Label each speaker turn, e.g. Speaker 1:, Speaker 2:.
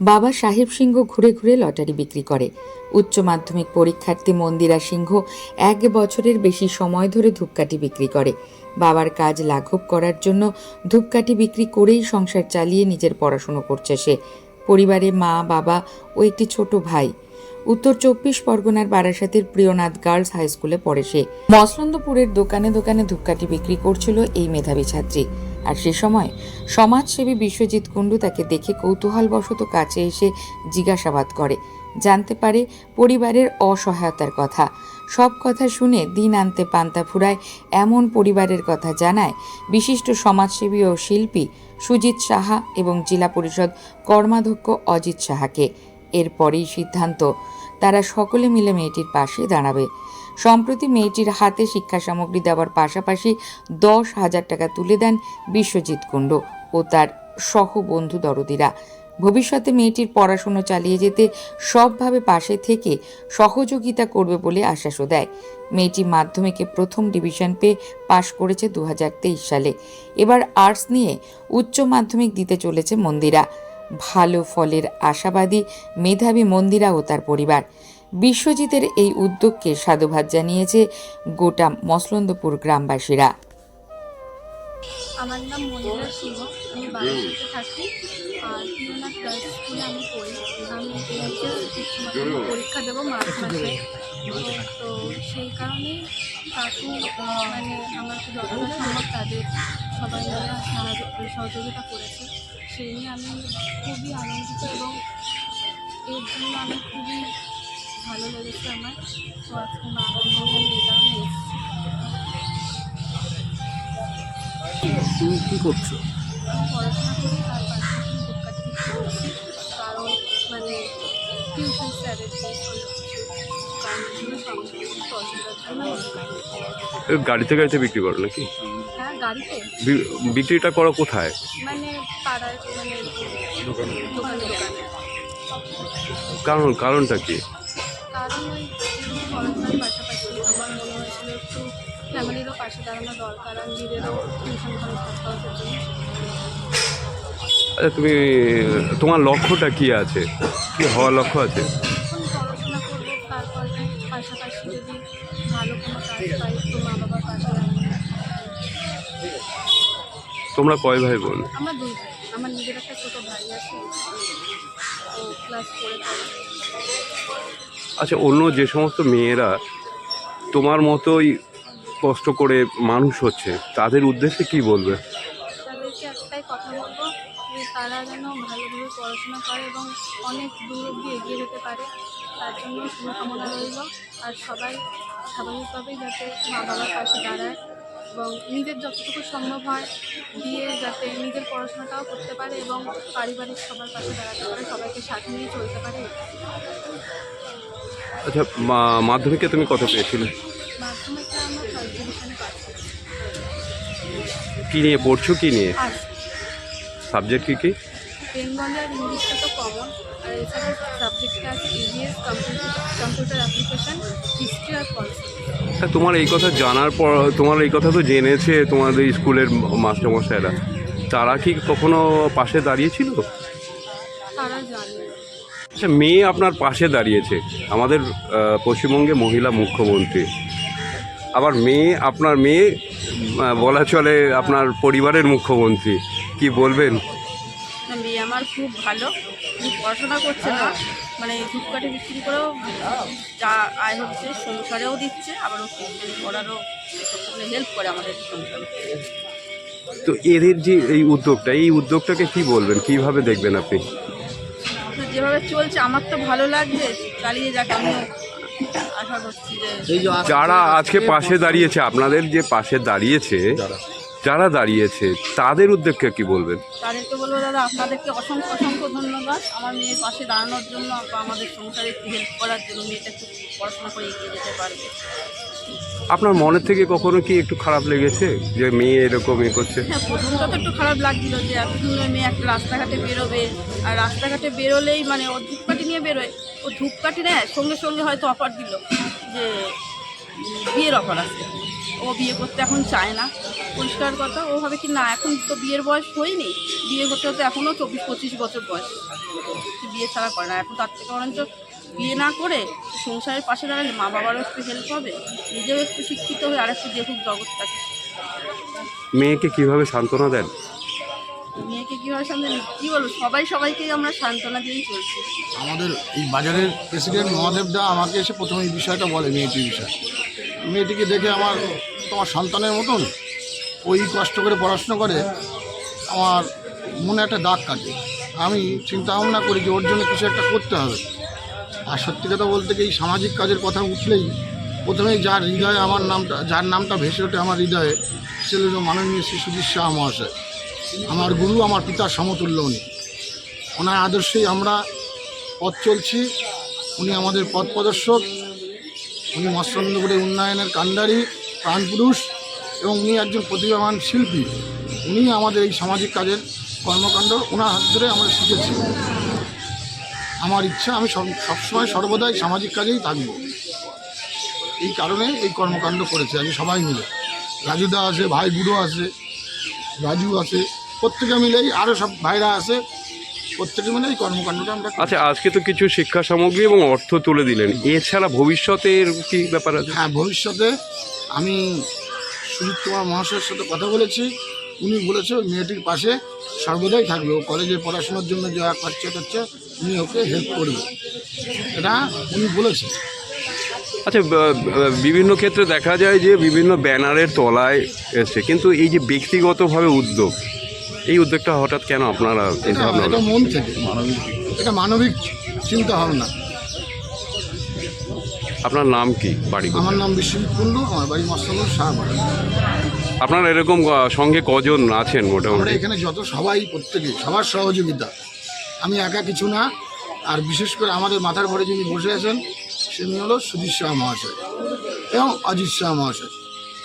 Speaker 1: বাবা সাহেব সিংহ ঘুরে ঘুরে লটারি বিক্রি করে। উচ্চ মাধ্যমিক পরীক্ষার্থী মন্দিরা সিংহ এক বছরের বেশি সময় ধরে ধূপকাঠি বিক্রি করে। বাবার কাজ লাঘব করার জন্য ধূপকাঠি বিক্রি করেই সংসার চালিয়ে নিজের পড়াশুনো করছে সে। পরিবারে মা, বাবা ও একটি ছোট ভাই। উত্তর চব্বিশ পরগনার বারাসাতের প্রিয়নাথ গার্লস হাই স্কুলে পড়ে সে। মসলন্দপুরের দোকানে দোকানে ধূপকাঠি বিক্রি করছিল এই মেধাবী ছাত্রী। আর সে সময় সমাজসেবী বিশ্বজিৎ কুণ্ডু তাকে দেখে কৌতূহলবশত কাছে এসে জিজ্ঞাসাবাদ করে। জানতে পারে পরিবারের অসহায়তার কথা। সব কথা শুনে দিন আনতে পান্তা ফুরায়, এমন পরিবারের কথা জানায় বিশিষ্ট সমাজসেবী ও শিল্পী সুজিত সাহা এবং জেলা পরিষদ কর্মাধ্যক্ষ অজিত সাহাকে। এরপরেই সিদ্ধান্ত, তারা সকলে মিলে মেয়েটির পাশে দাঁড়াবে। সম্প্রতি মেয়েটির হাতে শিক্ষা সামগ্রী দেওয়ার পাশাপাশি দশ হাজার টাকা তুলে দেন বিশ্বজিৎ কুণ্ড ও তার সহ বন্ধু দরদিরা। ভবিষ্যতে মেয়েটির পড়াশুনো চালিয়ে যেতে সবভাবে পাশে থেকে সহযোগিতা করবে বলে আশ্বাসও দেয়। মেয়েটি মাধ্যমিকে প্রথম ডিভিশন পেয়ে পাশ করেছে দুহাজার তেইশ সালে। এবার আর্টস নিয়ে উচ্চ মাধ্যমিক দিতে চলেছে মন্দিরা। ভালো ফলের আশাবাদী মেধাবী মন্দিরা ও তার পরিবার। বিশ্বজিতের এই উদ্যোগকে সাধুভাত জানিয়েছে গোটা মসলন্দপুর গ্রামবাসীরা।
Speaker 2: আমার নাম মনিরা সিংহ আমি বারাসাতে থাকি। আর তিরুনাথ গার্লস স্কুলে আমি পড়ি। আমি পরীক্ষা দেবো মার্চ মাসে। তো সেই কারণেই কাকু মানে আমাকে যতটা সম্ভব তাদের সবাই সহযোগিতা করেছে। সেই নিয়ে আমি খুবই আনন্দিত এবং এর জন্য আমি খুবই ভালো লেগেছে আমার। তো আজকে মা আমি এই কারণে
Speaker 3: তুমি কি করছ?
Speaker 2: পড়াশোনা করি তার পাশাপাশি ধূপকাঠি করছি কারণ মানে টিউশন স্যারের যে
Speaker 3: গাড়িতে গাড়িতে বিক্রি করো নাকি?
Speaker 2: হ্যাঁ গাড়িতে।
Speaker 3: বিক্রিটা করো কোথায়?
Speaker 2: মানে পাড়ায় মানে দোকানে।
Speaker 3: কারণ কারণটা কি?
Speaker 2: কারণ ওই পড়াশোনার পাশাপাশি আমার মনে হয়েছিল একটু ফ্যামিলিরও পাশে দাঁড়ানো দরকার আর নিজেরও টিউশন খরচ খরচের জন্য
Speaker 3: আচ্ছা তুমি তোমার লক্ষ্যটা কি আছে? কি হওয়ার লক্ষ্য আছে? তোমরা কয় ভাই বোন
Speaker 2: আমার দুই ভাই। আমার নিজের একটা ছোটো ভাই আছে। ও ক্লাস পড়ে।
Speaker 3: আচ্ছা অন্য যে সমস্ত মেয়েরা তোমার মতোই কষ্ট করে মানুষ হচ্ছে তাদের উদ্দেশ্যে কি বলবে?
Speaker 2: তাদেরকে একটাই কথা বলব যে তারা যেন ভালোভাবে পড়াশোনা করে এবং অনেক দূর অব্দি এগিয়ে যেতে পারে তার জন্য শুভকামনা রইল। আর সবাই স্বাভাবিকভাবেই যাতে মা বাবার পাশে দাঁড়ায়। এবং নিজের যতটুকু সম্ভব হয় দিয়ে যাতে নিজের পড়াশোনাটাও করতে পারে এবং পারিবারিক সবার পাশে দাঁড়াতে পারে সবাইকে সাথে নিয়ে চলতে পারে।
Speaker 3: আচ্ছা মা- মাধ্যমিকে তুমি কত পেয়েছিলে?
Speaker 2: মাধ্যমিকটা আমরা ফার্স্ট ডিভিশনে পাস করেছি।
Speaker 3: কি নিয়ে পড়ছো কি নিয়ে? সাবজেক্ট কি কি?
Speaker 2: বেঙ্গলি আর ইংলিশটা তো কমন আর এছাড়া সাবজেক্টটা আছে EVS computer computer application history আর পলিসি
Speaker 3: তোমার এই কথা জানার পর তোমার এই কথা তো জেনেছে তোমাদের স্কুলের মাস্টারমশাইরা। তারা কি কখনো পাশে দাঁড়িয়েছিল?
Speaker 2: তারা জানে।
Speaker 3: আচ্ছা মেয়ে আপনার পাশে দাঁড়িয়েছে আমাদের পশ্চিমবঙ্গে মহিলা মুখ্যমন্ত্রী। আবার মেয়ে আপনার মেয়ে বলা চলে আপনার পরিবারের মুখ্যমন্ত্রী। কি বলবেন?
Speaker 4: আমার খুব ভালো। খুব পড়াশোনা করছে না। মানে ধূপকাঠি বিক্রি করেও যা আয় হচ্ছে সংসারেও দিচ্ছে আবার ও টিউশন পড়ারও হেল্প করে আমাদের সংসারে।
Speaker 3: তো এদের যে এই উদ্যোগটা এই উদ্যোগটাকে কি বলবেন? কীভাবে দেখবেন আপনি?
Speaker 4: যেভাবে চলছে আমার তো ভালো লাগছে। চালিয়ে যাক আমিও আশা করছি যে
Speaker 3: যারা আজকে পাশে দাঁড়িয়েছে আপনাদের যে পাশে দাঁড়িয়েছে যারা দাঁড়িয়েছে তাদের উদ্যোগকে কি বলবেন?
Speaker 4: তাদেরকে বলব দাদা আপনাদেরকে অসংখ্য অসংখ্য ধন্যবাদ। আমার মেয়ের পাশে দাঁড়ানোর জন্য বা আমাদের সংসারে একটু হেল্প করার জন্য মেয়েটা একটু পড়াশোনা করে এগিয়ে যেতে পারবে।
Speaker 3: আপনার মনের থেকে কখনো কি একটু খারাপ লেগেছে যে মেয়ে এরকম এ করছে?
Speaker 4: হ্যাঁ প্রথমটা তো একটু খারাপ লাগছিল যে এত সুন্দর মেয়ে একটা রাস্তাঘাটে বেরোবে আর রাস্তাঘাটে বেরোলেই মানে ও ধূপকাঠি নিয়ে বেরোয়। ও ধূপকাঠি নেয় সঙ্গে সঙ্গে হয়তো অফার দিল যে বিয়ের অফার আছে। ও বিয়ে করতে এখন চায় না। পরিষ্কার কথা, ও ভাবে কি না, এখন তো বিয়ের বয়স হয়নি। বিয়ে করতে হতে এখনও চব্বিশ পঁচিশ বছর বয়স। বিয়ে ছাড়া করে না। এখন তার থেকে বরঞ্চ বিয়ে না করে সংসারের পাশে দাঁড়ালে মা বাবারও একটু হেল্প হবে। নিজেও একটু শিক্ষিত হয়ে আর একটু দেখুক জগৎটাকে।
Speaker 3: মেয়েকে কীভাবে সান্ত্বনা দেন?
Speaker 4: মেয়েকে সামনে বলব? সবাই সবাইকেই আমরা সান্ত্বনা দিয়েই চলছি।
Speaker 5: আমাদের এই বাজারের প্রেসিডেন্ট মহাদেব দা আমাকে এসে প্রথমে এই বিষয়টা বলে, মেয়েটির বিষয়। মেয়েটিকে দেখে আমার, তোমার সন্তানের মতন ওই কষ্ট করে পড়াশোনা করে আমার মনে একটা দাগ কাটে। আমি চিন্তা ভাবনা করি যে ওর জন্য কিছু একটা করতে হবে। আর সত্যি কথা বলতে গিয়ে সামাজিক কাজের কথা উঠলেই প্রথমেই যার হৃদয়ে আমার নামটা, যার নামটা ভেসে ওঠে আমার হৃদয়ে, সে মাননীয় শ্রী সুধীর শাহ মহাশয়। আমার গুরু, আমার পিতার সমতুল্য উনি। ওনার আদর্শেই আমরা পথ চলছি। উনি আমাদের পথ প্রদর্শক। উনি মৎস্যন্দপুরের উন্নয়নের কাণ্ডারি প্রাণপুরুষ এবং উনি একজন প্রতিভাবান শিল্পী। উনি আমাদের এই সামাজিক কাজের কর্মকাণ্ড ওনার হাত ধরে আমরা শিখেছি। আমার ইচ্ছা, আমি সব, সবসময় সর্বদাই সামাজিক কাজেই থাকব। এই কারণে এই কর্মকাণ্ড করেছে, আমি সবাই মিলে। রাজুদা আছে, ভাই বুড়ো আছে রাজু আছে প্রত্যেকে মিলেই আরও সব ভাইরা আছে প্রত্যেকে মিলে এই কর্মকাণ্ডটা আমরা।
Speaker 3: আচ্ছা আজকে তো কিছু শিক্ষা সামগ্রী এবং অর্থ তুলে দিলেন। এছাড়া ভবিষ্যতের কি ব্যাপার আছে?
Speaker 5: হ্যাঁ ভবিষ্যতে আমি সুজিত কুমার মহাশয়ের সাথে কথা বলেছি উনি বলেছে ওই মেয়েটির পাশে সর্বদাই থাকবে ও কলেজে পড়াশোনার জন্য যা খরচা টরচা উনি ওকে হেল্প করবে। এটা উনি বলেছে
Speaker 3: আচ্ছা বিভিন্ন ক্ষেত্রে দেখা যায় যে বিভিন্ন ব্যানারের তলায় এসছে কিন্তু এই যে ব্যক্তিগতভাবে উদ্যোগ এই উদ্যোগটা হঠাৎ কেন আপনারা এই
Speaker 5: এটা
Speaker 3: ভাবনা
Speaker 5: মন থেকে মানবিক এটা মানবিক চিন্তা ভাবনা।
Speaker 3: আপনার নাম কি বাড়ি
Speaker 5: আমার নাম বিশ্বজিৎ কুণ্ডু আমার বাড়ি মস্তনুর শাহবাড়ি
Speaker 3: আপনারা এরকম সঙ্গে কজন আছেন
Speaker 5: আমরা
Speaker 3: মোটামুটি
Speaker 5: এখানে যত সবাই প্রত্যেকে সবার সহযোগিতা। আমি একা কিছু না আর বিশেষ করে আমাদের মাথার ভরে যিনি বসে আছেন তিনি হলো সুধীর শাহ মহাশয় এবং অজিত শাহ মহাশয়।